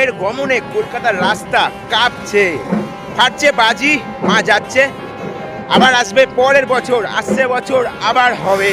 মায়ের গমনে কলকাতার রাস্তা কাঁপছে। ফাটছে বাজি, মা যাচ্ছে। আবার আসবে পরের বছর, আসছে বছর, আবার হবে।